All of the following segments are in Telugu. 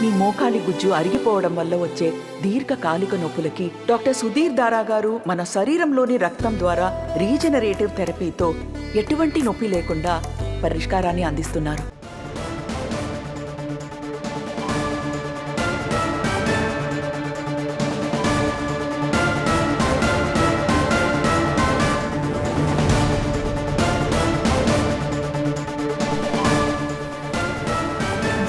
మీ మోకాలి గుజ్జు అరిగిపోవడం వల్ల వచ్చే దీర్ఘకాలిక నొప్పులకి డాక్టర్ సుధీర్ దారా గారు మన శరీరంలోని రక్తం ద్వారా రీజనరేటివ్ థెరపీతో ఎటువంటి నొప్పి లేకుండా పరిష్కారాన్ని అందిస్తున్నారు.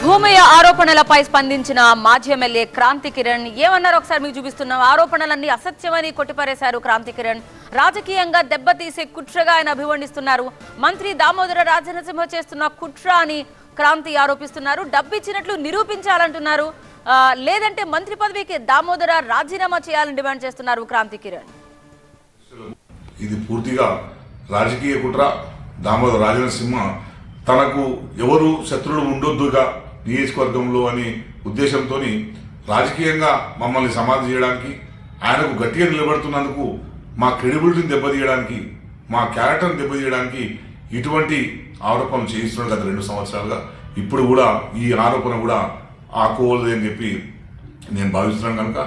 భూమయ్య ఆరోపణలపై స్పందించిన మాజీ ఎమ్మెల్యే క్రాంతి కిరణ్ ఏమన్నారు? ఒకసారి మీకు చూపిస్తున్నాం. ఆరోపణలన్నీ అసత్యమని కొట్టిపారేశారు క్రాంతి కిరణ్. రాజకీయంగా దెబ్బతీసే కుట్రగా ఆయన అభివర్ణిస్తున్నారు. మంత్రి దామోదర రాజనసింహ చేస్తున్న కుట్ర అని క్రాంతి ఆరోపిస్తున్నారు. డబ్బిచ్చినట్లు నిరూపించాలంటున్నారు. లేదంటే మంత్రి పదవికి దామోదర రాజీనామా చేయాలని డిమాండ్ చేస్తున్నారు క్రాంతి కిరణ్. ఇది పూర్తిగా రాజకీయ కుట్ర. దామోదర రాజనసింహ తనకు ఎవరు శత్రువులు ఉండొద్దుగా నియోజకవర్గంలో అని ఉద్దేశంతో రాజకీయంగా మమ్మల్ని సమాధి చేయడానికి ఆయనకు గట్టిగా నిలబడుతున్నందుకు మా క్రెడిబిలిటీని దెబ్బతీయడానికి మా క్యారెక్టర్ని దెబ్బతీయడానికి ఇటువంటి ఆరోపణలు చేయిస్తున్నాడు గత రెండు సంవత్సరాలుగా. ఇప్పుడు కూడా ఈ ఆరోపణ కూడా ఆకోవలదు అని చెప్పి నేను భావిస్తున్నాను కనుక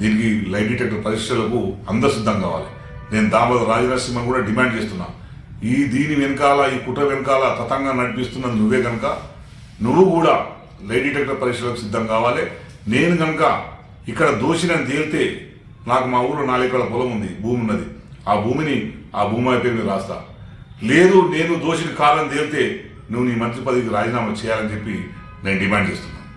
దీనికి లైట్ డిటెక్టర్ పరీక్షలకు అందరు సిద్ధం కావాలి. నేను దామోదర రాజనరసింహన్ కూడా డిమాండ్ చేస్తున్నా. ఈ దీని వెనకాల ఈ కుట్ర వెనకాల తతంగా నడిపిస్తున్న నువ్వే కనుక. నువ్వు కూడా లైట్ డిటెక్టర్ పరీక్షలకు సిద్ధం కావాలి. నేను కనుక ఇక్కడ దోషిని తేలితే నాకు మా ఊళ్ళో నాలుగు ఎకరాల పొలం ఉంది భూమి ఉన్నది. ఆ భూమిని ఆ భూమి అయిపోయి మీద రాస్తా. లేదు నేను దోషిని కాదని తేలితే నువ్వు నీ మంత్రి పదవికి రాజీనామా చేయాలని చెప్పి నేను డిమాండ్ చేస్తున్నాను.